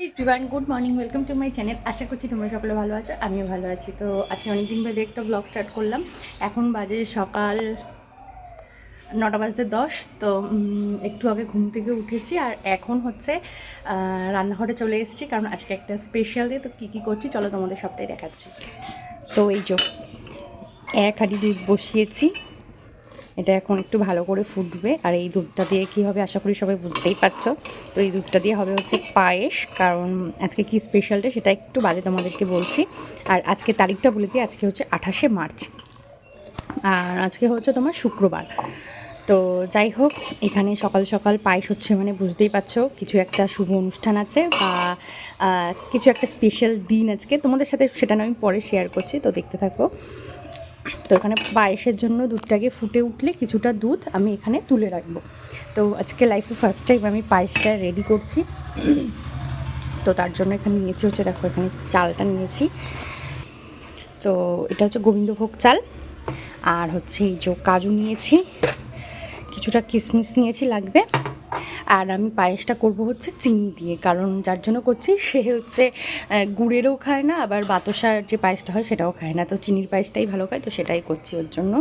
Everyone good morning welcome to my channel আশা করছি তোমরা সকলে ভালো আছো, আমিও ভালো আছি। তো আজকে অনেকদিন বাদে একটা ব্লগ স্টার্ট করলাম। এখন বাজে সকাল নটা বাজতে দশ, তো একটু আগে ঘুম থেকে উঠেছি আর এখন হচ্ছে রান্নাঘরে চলে এসেছি কারণ আজকে একটা স্পেশাল ডে তো কী কী করছি চলো তোমাদের সবটাই দেখাচ্ছি। তো এই যে, এক হাঁড়ি দুধ বসিয়েছি। এটা এখন একটু ভালো করে ফুটবে। আর এই দুধটা দিয়ে কী হবে আশা করি সবাই বুঝতেই পারছ। তো এই দুধটা দিয়ে হবে হচ্ছে পায়েস। কারণ আজকে কি স্পেশালটা সেটা একটু বাদে তোমাদেরকে বলছি। আর আজকে তারিখটা বলে দিই, আজকে হচ্ছে আঠাশে মার্চ। আর আজকে হচ্ছে তোমার শুক্রবার। তো যাই হোক, এখানে সকাল সকাল পায়েস হচ্ছে মানে বুঝতেই পারছ, কিছু একটা শুভ অনুষ্ঠান আছে বা কিছু একটা স্পেশাল দিন আজকে। তোমাদের সাথে সেটা আমি পরে শেয়ার করছি, তো দেখতে থাকো। তো এখানে পায়েসের জন্য দুধটাকে ফুটে উঠলে কিছুটা দুধ আমি এখানে তুলে রাখব। তো আজকে লাইফে ফার্স্ট টাইম আমি পায়েসটা রেডি করছি। তো তার জন্য এখানে নিয়েছি হচ্ছে, দেখো এখানে চালটা নিয়েছি। তো এটা হচ্ছে গোবিন্দভোগ চাল। আর হচ্ছে এই যে কাজু নিয়েছি। কিছুটা কিশমিশ নিয়েছি লাগবে। আর আমি পায়েসটা করব হচ্ছে চিনি দিয়ে, কারণ যার জন্য করছি সে হচ্ছে গুড়েরও খায় না, আবার বাতাসার যে পায়েসটা হয় সেটাও খায় না। তো চিনির পায়েসটাই ভালো খায়, তো সেটাই করছি ওর জন্য।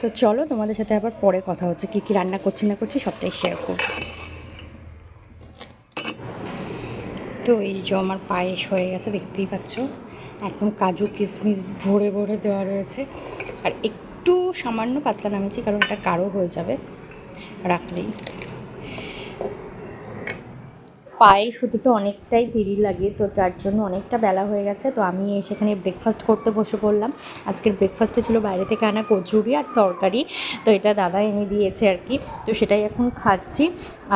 তো চলো তোমাদের সাথে আবার পরে কথা হচ্ছে, কী কী রান্না করছি না করছি সবটাই শেয়ার করব। তো এই যে আমার পায়েস হয়ে গেছে, দেখতেই পাচ্ছ, একদম কাজু কিশমিশ ভরে ভরে দেওয়া রয়েছে। আর একটু সামান্য পাতলা নামিয়েছি, কারণ এটা কারও হয়ে যাবে। রাখলেই। পায়ে হতে তো অনেকটাই দেরি লাগে, তো তার জন্য অনেকটা বেলা হয়ে গেছে, তো আমি সেখানে ব্রেকফাস্ট করতে বসে পড়লাম। আজকের ব্রেকফাস্টে ছিল বাইরে থেকে আনা কচুরি আর তরকারি, তো এটা দাদা এনে দিয়েছে আর কি, তো সেটাই এখন খাচ্ছি।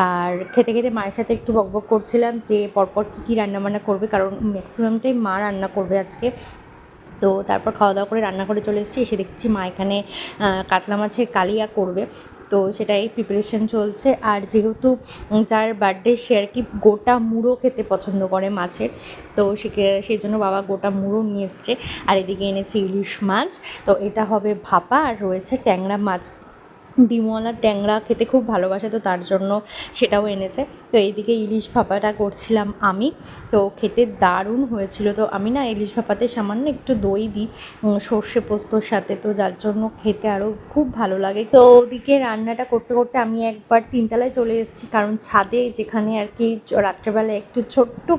আর খেতে খেতে মায়ের সাথে একটু বকবক করছিলাম যে পরপর কী কী রান্নাবান্না করবে, কারণ ম্যাক্সিমামটাই মা রান্না করবে আজকে। তো তারপর খাওয়া দাওয়া করে রান্না করে চলে এসেছি, এসে দেখছি মা এখানে কাতলা মাছের কালিয়া করবে। তো সেটাই প্রিপারেশন চলছে। আর যেহেতু যার বার্থডে সে আর কি গোটা মুড়ো খেতে পছন্দ করে মাছের, তো সে সেই জন্য বাবা গোটা মুড়ো নিয়ে এসছে। আর এদিকে এনেছে ইলিশ মাছ, তো এটা হবে ভাপা, আর রয়েছে ট্যাংরা মাছ। ডিমওয়ালা ট্যাংরা খেতে খুব ভালোবাসে, তো তার জন্য সেটাও এনেছে। তো এইদিকে ইলিশ ভাপাটা করছিলাম আমি, তো খেতে দারুণ হয়েছিল। তো আমি না ইলিশ ভাপাতে সামান্য একটু দই দিই সর্ষে পোস্তর সাথে, তো যার জন্য খেতে আরও খুব ভালো লাগে। তো ওদিকে রান্নাটা করতে করতে আমি একবার তিনতলায় চলে এসেছি, কারণ ছাদে যেখানে আর কি চ- রাত্রেবেলা একটু ছোট্ট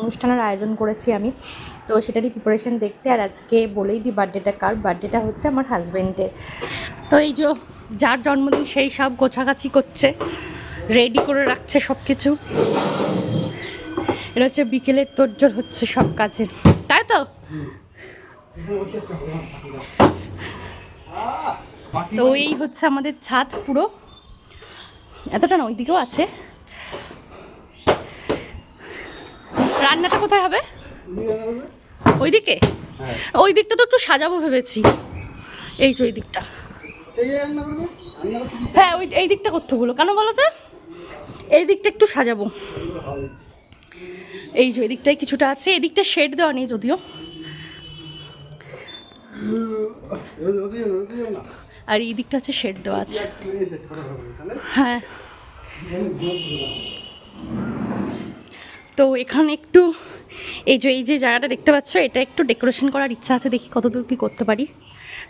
অনুষ্ঠানের আয়োজন করেছি আমি। তো সেটারই প্রিপারেশন দেখতে, আর আজকে বলেই দিই বার্থডেটা কার, বার্থডেটা হচ্ছে আমার হাজব্যান্ডের তো এই যে যার জন্মদিন সেই সব গোছাগাছি করছে রেডি করে রাখছে সব কিছু এটা হচ্ছে বিকেলের তোরজোর হচ্ছে সব কাজের। তাই তো? তো এই হচ্ছে আমাদের ছাদ পুরো। এতটা না ওইদিকেও আছে। রান্নাটা কোথায় হবে? ওইদিকে? ওই দিকটা তো একটু সাজাবো ভেবেছি। এই যে ওই দিকটা। হ্যাঁ ওই এই দিকটা করতে বলো। কেন বলো তো? এই দিকটা একটু সাজাবো। এই যে এই দিকটায় কিছুটা আছে। এদিকটা শেড দেওয়া নেই যদিও। আর এই দিকটা হচ্ছে শেড দেওয়া আছে। হ্যাঁ। তো এখানে একটু এই যে এই যে জায়গাটা দেখতে পাচ্ছ এটা একটু ডেকোরেশন করার ইচ্ছা আছে দেখি কতদূর কী করতে পারি।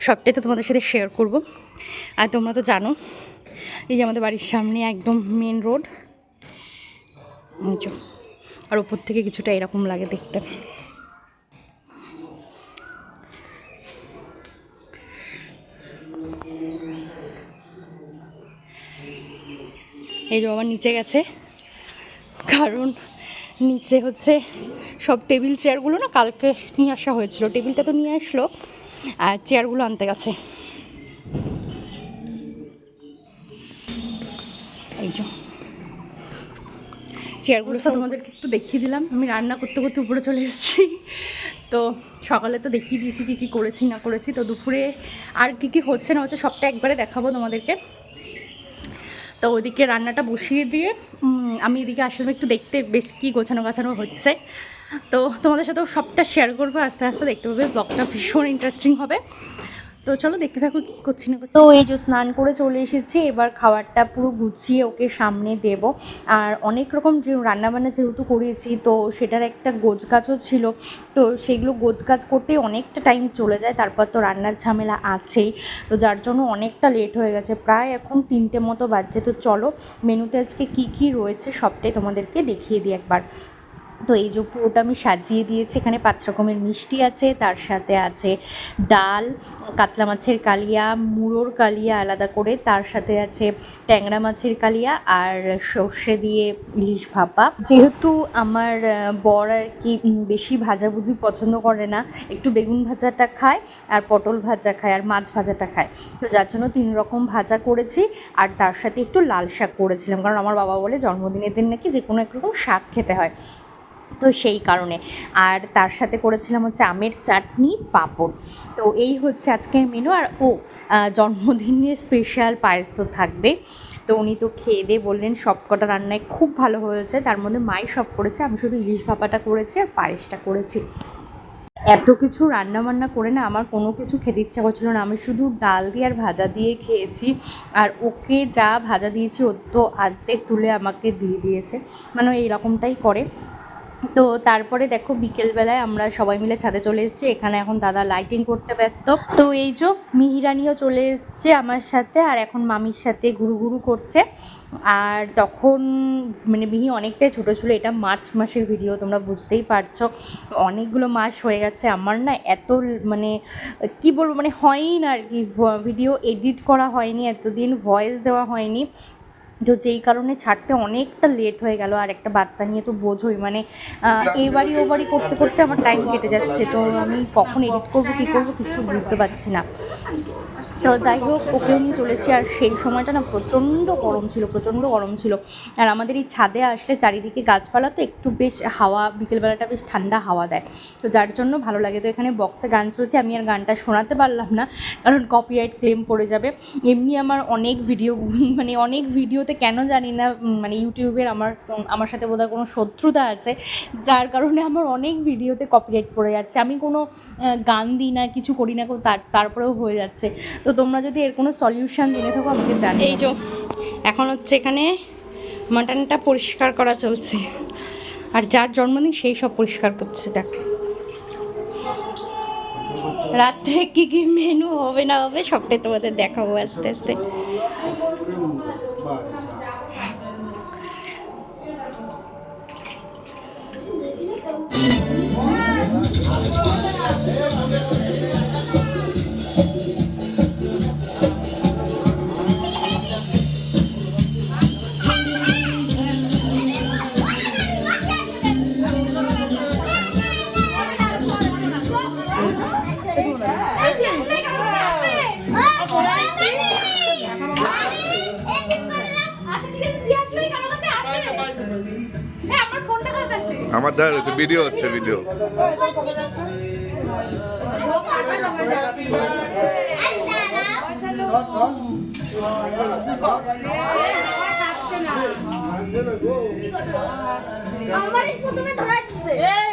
সবটাই তো তোমাদের সাথে শেয়ার করব। আর তোমরা তো জানো, এই যে আমাদের বাড়ির সামনে একদম মেন রোড আর উপর থেকে কিছুটা এরকম লাগে দেখতে। এই যে আমার নিচে গেছে, কারণ নিচে হচ্ছে সব টেবিল চেয়ারগুলো না কালকে নিয়ে আসা হয়েছিল। টেবিলটা তো নিয়ে আসলো আর চেয়ারগুলো আনতে গেছে। এই যে। চেয়ারগুলো তো তোমাদেরকে একটু দেখিয়ে দিলাম। আমি রান্না করতে করতে উপরে চলে এসেছি। তো সকালে তো দেখিয়ে দিয়েছি কী কী করেছি না করেছি। তো দুপুরে আর কী কী হচ্ছে না হচ্ছে সবটা একবারে দেখাবো তোমাদেরকে। তো ওইদিকে রান্নাটা বসিয়ে দিয়ে আমি এদিকে আসলে একটু দেখতে বেশ কী গোছানো গাছানো হচ্ছে। তো তোমাদের সাথেও সবটা শেয়ার করব। আস্তে আস্তে দেখতে পাবে ব্লগটা ভীষণ ইন্টারেস্টিং হবে। তো চলো দেখতে থাকো কি করছি না তো এই যে স্নান করে চলে এসেছি, এবার খাবারটা পুরো গুছিয়ে ওকে সামনে দেব। আর অনেক রকম যে রান্নাবান্না যেহেতু করিয়েছি তো সেটার একটা গোছগাছও ছিল। তো সেগুলো গোছগাছ করতে অনেকটা টাইম চলে যায়, তারপর তো রান্নার ঝামেলা আছেই। তো যার জন্য অনেকটা লেট হয়ে গেছে, প্রায় এখন তিনটে মতো বাজছে। তো চলো, মেনুতে আজকে কি কি রয়েছে সবটাই তোমাদেরকে দেখিয়ে দিই একবার। তো এই যে পুরোটা আমি সাজিয়ে দিয়েছি, এখানে পাঁচ রকমের মিষ্টি আছে, তার সাথে আছে ডাল, কাতলা মাছের কালিয়া, মুড়োর কালিয়া আলাদা করে, তার সাথে আছে ট্যাংরা মাছের কালিয়া আর সর্ষে দিয়ে ইলিশ ভাপা। যেহেতু আমার বর আর কি বেশি ভাজাভুজি পছন্দ করে না, একটু বেগুন ভাজাটা খায় আর পটল ভাজা খায় আর মাছ ভাজাটা খায়। তো যার জন্য তিন রকম ভাজা করেছি আর তার সাথে একটু লাল শাক করেছিলাম, কারণ আমার বাবা বলে জন্মদিনের দিন নাকি যে কোনো একরকম শাক খেতে হয়। তো সেই কারণে। আর তার সাথে করেছিলাম হচ্ছে আমের চাটনি পাঁপড়। তো এই হচ্ছে আজকের মেনু আর ও জন্মদিনের স্পেশাল পায়েস তো থাকবে। তো উনি তো খেয়ে দিয়ে বললেন সব কটা রান্নায় খুব ভালো হয়েছে। তার মধ্যে মাই সব করেছে, আমি শুধু ইলিশ ভাপাটা করেছি আর পায়েসটা করেছি। এত কিছু রান্না বান্না করে না আমার কোনো কিছু খেতে ইচ্ছা করছিল না। আমি শুধু ডাল দিয়ে আর ভাজা দিয়ে খেয়েছি। আর ওকে যা ভাজা দিয়েছি ও তো আর্ধেক তুলে আমাকে দিয়ে দিয়েছে। মানে এইরকমটাই করে। তো তারপরে দেখো বিকেলবেলায় আমরা সবাই মিলে ছাদে চলে এসেছি। এখানে এখন দাদা লাইটিং করতে ব্যস্ত। তো এই যে মিহিরানিও চলে এসছে আমার সাথে আর এখন মামির সাথে ঘুরু ঘুরু করছে। আর তখন মানে মিহি অনেকটাই ছোটো ছিল, এটা মার্চ মাসের ভিডিও তোমরা বুঝতেই পারছ। অনেকগুলো মাস হয়ে গেছে, আমার না এত মানে কি বলব মানে হয়ই না আর কি ভিডিও এডিট করা হয়নি, এতদিন ভয়েস দেওয়া হয়নি। তো যেই কারণে ছাড়তে অনেকটা লেট হয়ে গেল আর একটা বাচ্চা নিয়ে তো বোঝই। মানে এই বাড়ি ও বাড়ি করতে করতে আমার টাইম কেটে যাচ্ছে তো আমি কখন এডিট করব কী করব কিছু বুঝতে পারছি না। তো যাই হোক, ওকেও নিয়ে চলেছি আর সেই সময়টা না প্রচণ্ড গরম ছিল, প্রচণ্ড গরম ছিল। আর আমাদের এই ছাদে আসলে চারিদিকে গাছপালা তো একটু বেশ হাওয়া, বিকেলবেলাটা বেশ ঠান্ডা হাওয়া দেয়। তো যার জন্য ভালো লাগে। তো এখানে বক্সে গান চলছে, আমি আর গানটা শোনাতে পারলাম না, কারণ কপিরাইট ক্লেম পড়ে যাবে। এমনি আমার অনেক ভিডিও মানে অনেক ভিডিওতে কেন জানি না মানে ইউটিউবের আমার আমার সাথে বোধহয় কোনো শত্রুতা আছে, যার কারণে আমার অনেক ভিডিওতে কপিরাইট পড়ে যাচ্ছে। আমি কোনো গান দিই না, কিছু করি না তার তারপরেও হয়ে যাচ্ছে। তো তোমরা যদি এর কোনো সলিউশন জেনে থাকো, আমাকে জানি এই যে, এখন হচ্ছে এখানে মাটনটা পরিষ্কার করা চলছে। আর যার জন্মদিন সেই সব পরিষ্কার করছে, দেখ। রাত্রে কি কি মেনু হবে না হবে, সবটাই তোমাদের দেখাবো আস্তে আস্তে। আমার দেখা যাচ্ছে ভিডিও হচ্ছে ভিডিও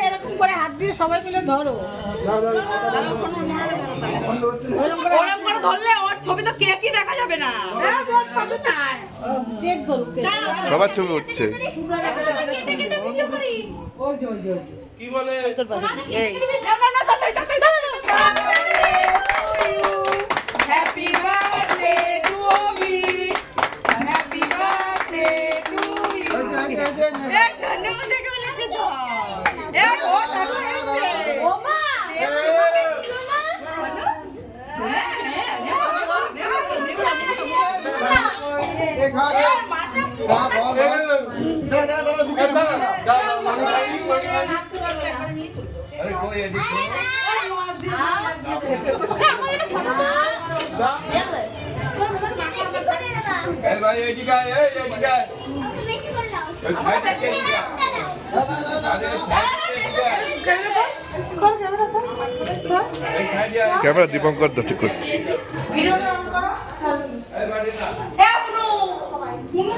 এরকম করে হাত দিয়ে সবাই মিলে ধরো। করে ধরলে ওর ছবি তো কেকই দেখা যাবে না। হ্যাঁ। সবার ছবি উঠছে। ওই যে। Happy birthday to me happy birthday to you এই জন্য দেখে বলেছে তো এ ও এসে ও মা ক্যামেরা দীপঙ্কর দত্ত করছে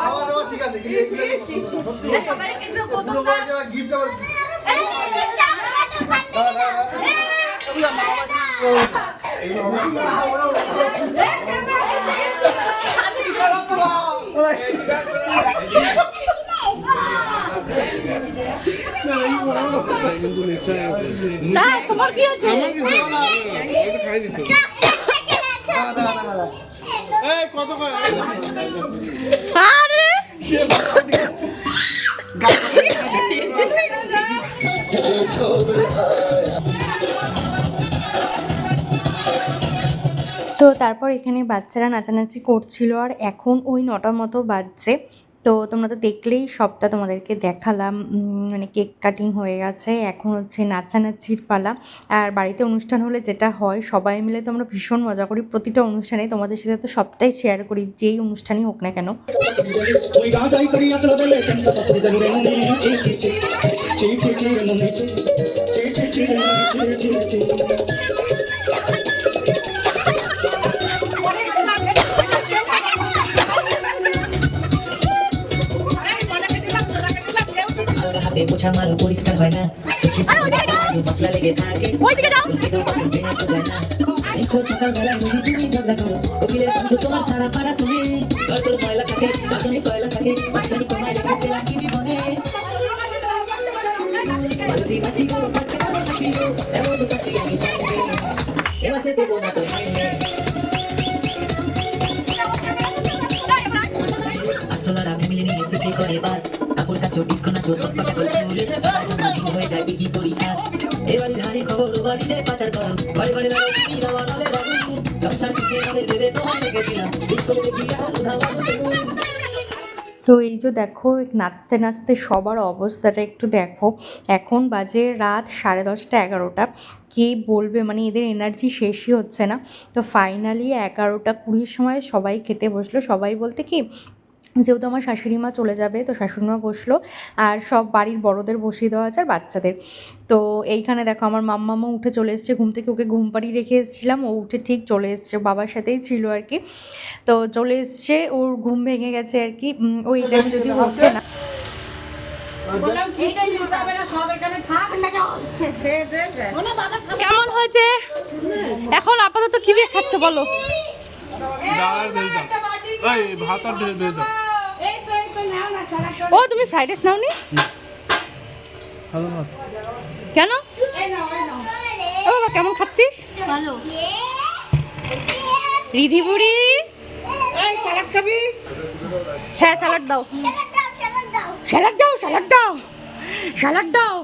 খাওয়া দাওয়া ঠিক আছে তোমার কি হচ্ছে দাঁড়া, দাঁড়া, দাঁড়া, দাঁড়া। এই কত তো তারপর এখানে বাচ্চারা নাচানাচি করছিল আর এখন ওই নটার মতো বাজছে। তো তোমরা তো দেখলেই সবটা তোমাদেরকে দেখালাম মানে কেক কাটিং হয়ে গেছে এখন হচ্ছে নাচানাচির পালা আর বাড়িতে অনুষ্ঠান হলে যেটা হয় সবাই মিলে তো আমরা ভীষণ মজা করি প্রতিটা অনুষ্ঠানে তোমাদের সাথে তো সবটাই শেয়ার করি যেই অনুষ্ঠানই হোক না কেন মনে চি চি চি রে চি চি চি চি রে চি চি চি আলাদা হাতে পোছা মারো পরিষ্কার হয় না চোখে মশলা লেগে থাকে। সকালবেলা যদি তুমি ঝগড়া করো। কোকিলের কণ্ঠ তোমার সারা পাড়া শুনে। ঘর তোর ময়লা থাকে বাসনে কয়লা থাকে। মাঝখানে তোমায় রেখে দিলাম কি জীবনে। মালতি বাসি গো পাচ্ছে বড় হাসি গো এমন বাসি আমি চাই রে এবাসে দেবো না তো মাইনে আসলারা ফ্যামিলি নিয়ে সুখে করে বাস? ডিস্কো নাচো, সব দিন হয়ে যায় খবর পাচার করো। তুমি উধাও তো এই যে দেখো, নাচতে নাচতে সবার অবস্থাটা একটু দেখো। এখন বাজে রাত সাড়ে দশটা এগারোটা। কে বলবে? মানে এদের এনার্জি শেষই হচ্ছে না। তো ফাইনালি এগারোটা কুড়ির সময় সবাই খেতে বসল। সবাই বলতে কি যেহেতু আমার শাশুড়ি মা চলে যাবে তো শাশুড়ি মা বসল আর সব বাড়ির বড়দের বসিয়ে দেওয়া আছে আর বাচ্চাদের। তো এইখানে দেখো আমার মাম্মামা উঠে চলে এসছে ঘুম থেকে ওকে ঘুম পাড়িয়ে রেখে এসেছিলাম। ও উঠে ঠিক চলে এসছে বাবার সাথেই ছিল আর কি। তো চলে এসছে ওর ঘুম ভেঙে গেছে আর কি। ওই টাইমে যদি ওঠে না। কেমন হয়েছে? এখন আপাতত কি দিয়ে খাচ্ছে বলো? ভাত আর ঢেলে দাও। এই তো এই নাও না সারা ও তুমি ফ্রাইড রাইস নাওনি? কেন এই নাও এই নাও ও বাবা কেমন খাচ্ছিস? ভালো। রিধি বুড়ি। এই সালাদ খাবি? হ্যাঁ স্যালাড দাও। স্যালাড দাও স্যালাড দাও। স্যালাড দাও।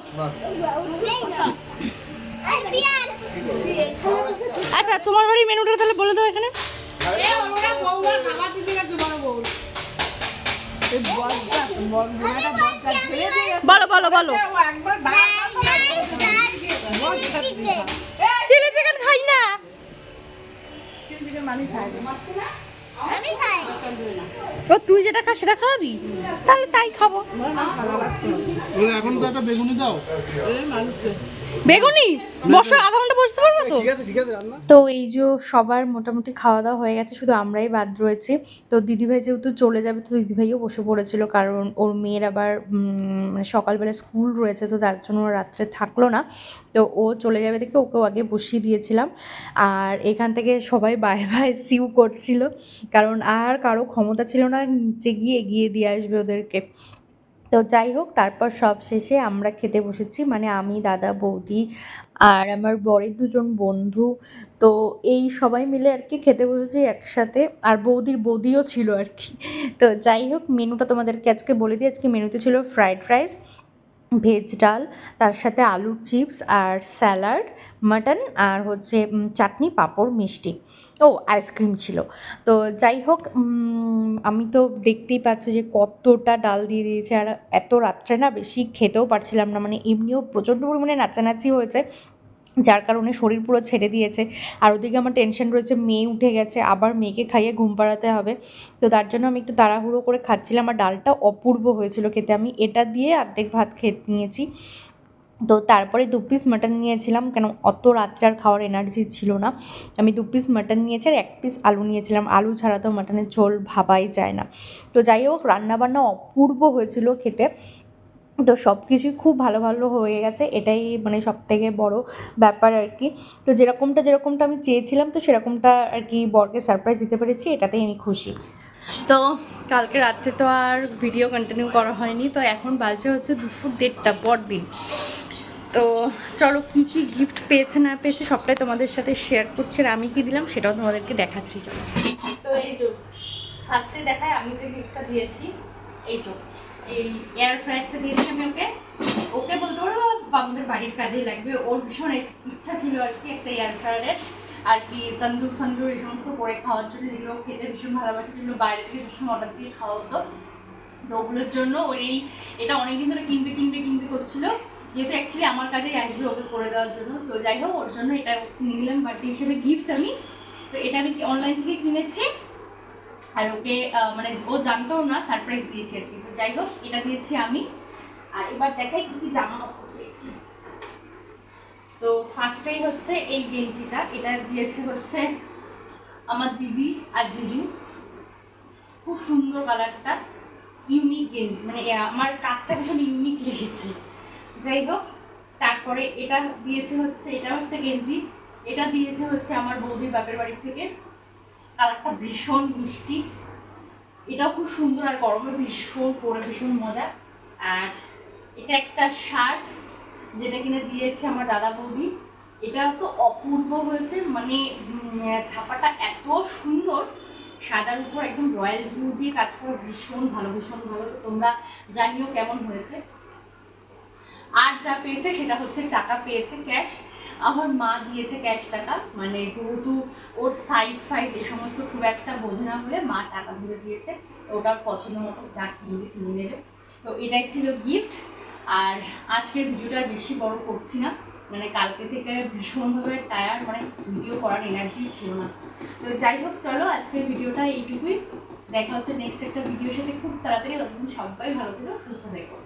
আচ্ছা তোমার বাড়ির মেনুটা তাহলে বলে দাও এখানে। বলো বলো বলো। চিলি চিকেন খাই না। তুই যেটা খাস সেটা খাওয়াবি? তাহলে তাই খাব। এখন তো একটা বেগুনি দাও। বেগুনি? বসো আধা ঘণ্টা বসতে পারব তো? ঠিক আছে ঠিক আছে রান্না। তো এই যে সবার মোটামুটি খাওয়া দাওয়া হয়ে গেছে শুধু আমরাই বাদ রয়েছি। তো দিদিভাই যেহেতু চলে যাবে তো দিদিভাইও বসে পড়েছিল কারণ ওর মেয়ের আবার মানে সকালবেলা স্কুল রয়েছে তো তার জন্য ও রাত্রে থাকল না। তো ও চলে যাবে দেখে ওকেও আগে বসিয়ে দিয়েছিলাম। আর এখান থেকে সবাই বাই বাই সিউ করছিল। কারণ আর কারও ক্ষমতা ছিল না নিচে গিয়ে এগিয়ে দিয়ে আসবে ওদেরকে। তো যাই হোক, তারপর সব শেষে আমরা খেতে বসেছি। মানে আমি, দাদা, বৌদি আর আমার বরের দুজন বন্ধু। তো এই সবাই মিলে আর কি খেতে বসেছি একসাথে। আর বৌদির বৌদিও ছিল আর কি। তো যাই হোক, মেনুটা তোমাদেরকে আজকে বলে দিই। আজকে মেনুতে ছিল ফ্রাইড রাইস ভেজ ডাল, তার সাথে আলুর চিপস আর স্যালাড, মাটন আর হচ্ছে চাটনি পাঁপড় মিষ্টি। ও, আইসক্রিম ছিল। তো যাই হোক আমি তো দেখতেই পাচ্ছি যে কতটা ডাল দিয়ে দিয়েছে। আর এত রাত্রে না বেশি খেতেও পারছিলাম না। মানে এমনিও প্রচণ্ড পরিমাণে নাচানাচি হয়েছে। যার কারণে শরীর পুরো ছেড়ে দিয়েছে। আর ওদিকে আমার টেনশন রয়েছে, মেয়ে উঠে গেছে, আবার মেয়েকে খাইয়ে ঘুম পাড়াতে হবে। তো তার জন্য আমি একটু তাড়াহুড়ো করে খাচ্ছিলাম, আর ডালটা অপূর্ব হয়েছিল খেতে। আমি এটা দিয়ে অর্ধেক ভাত খেয়ে নিয়েছি। তো তারপরে দু পিস মাটন নিয়েছিলাম, কেন অত রাত্রে আর খাওয়ার এনার্জি ছিল না। আমি দু পিস মাটন নিয়েছি, আর এক পিস আলু নিয়েছিলাম। আলু ছাড়া তো মাটনের ঝোল ভাবাই যায় না। তো যাই হোক, রান্নাবান্না অপূর্ব হয়েছিল খেতে। তো সব কিছুই খুব ভালো ভালো হয়ে গেছে এটাই মানে সব থেকে বড়ো ব্যাপার আর কি। তো যেরকমটা যেরকমটা আমি চেয়েছিলাম তো সেরকমটা আর কি বরকে সারপ্রাইজ দিতে পেরেছি এটাতেই আমি খুশি। তো কালকে রাত্রে তো আর ভিডিও কন্টিনিউ করা হয়নি তো এখন বাজে হচ্ছে দুপুর দেড়টা পরদিন। তো চলো কী কী গিফট পেয়েছে না পেয়েছে সবটাই তোমাদের সাথে শেয়ার করছি আর আমি কি দিলাম সেটাও তোমাদেরকে দেখাচ্ছি। চলো তো এই যে ফার্স্টে দেখায় আমি যে গিফটটা দিয়েছি এই যে। এই এয়ার ফ্রায়ারটা দিয়েছি আমি ওকে। ওকে বলতে পারো আমাদের বাড়ির কাজেই লাগবে। ওর ভীষণ ইচ্ছা ছিল আর কি একটা এয়ার ফ্রায়ারের আর কি তন্দুর ফান্দুর এই সমস্ত করে খাওয়ার জন্য, যেগুলো খেতে ভীষণ ভালোবাসে, যেগুলো বাইরে থেকে সবসময় অর্ডার দিয়ে খাওয়া হতো। তো ওগুলোর জন্য ওর এই, এটা অনেকদিন ধরে কিনবে কিনবে কিনবে করছিল। যেহেতু অ্যাকচুয়ালি আমার কাছেই আসবে ওকে করে দেওয়ার জন্য। তো যাই হোক, ওর জন্য এটা নিলাম বার্থডে হিসেবে গিফট আমি। তো এটা আমি অনলাইন থেকে কিনেছি। আর ওকে মানে ও জানতেও না সারপ্রাইজ দিয়েছে আর কি। যাই হোক, এটা দিয়েছি আমি। আর এবার দেখাই কি কি জামা কাপড় পেয়েছি। তো ফার্স্টেই হচ্ছে এই গেঞ্জিটা। এটা দিয়েছে হচ্ছে আমার দিদি আর জিজু। খুব সুন্দর কালারটা। ইউনিক গেঞ্জি। মানে আমার কাজটা ভীষণ ইউনিক লেগেছে। যাই হোক, তারপরে এটা দিয়েছে হচ্ছে, এটাও একটা গেঞ্জি। এটা দিয়েছে হচ্ছে আমার বৌদির বাপের বাড়ি থেকে। কালারটা ভীষণ মিষ্টি। এটাও খুব সুন্দর আর গরমে ভীষণ পরে ভীষণ মজা। আর এটা একটা শার্ট যেটা কিনে দিয়েছে আমার দাদা বৌদি। এটা তো অপূর্ব হয়েছে মানে ছাপাটা এত সুন্দর। সাদার উপর একদম রয়্যাল ব্লু দিয়ে কাজ করা ভীষণ ভালো ভীষণ ভালো। তোমরা জানিও কেমন হয়েছে। আর যা পেয়েছে সেটা হচ্ছে টাকা পেয়েছে ক্যাশ আমার মা দিয়েছে ক্যাশ টাকা। মানে যেহেতু ওর সাইজ ফাইজ এই সমস্ত খুব একটা বোঝে না বলে মা টাকা ধরে দিয়েছে। ওটার পছন্দ মতো যা কিনবে কিনে নেবে। তো এটাই ছিল গিফট আর আজকের ভিডিওটা বেশি বড় করছি না। মানে কালকে থেকে ভীষণভাবে টায়ার মানে ভিডিও করার এনার্জি ছিল না। তো যাই হোক, চলো আজকের ভিডিওটা এইটুকুই। দেখা হচ্ছে নেক্সট একটা ভিডিওর সাথে। খুব তাড়াতাড়ি, ততক্ষণ সবাই ভালো থেকো, সুস্থ থেকো।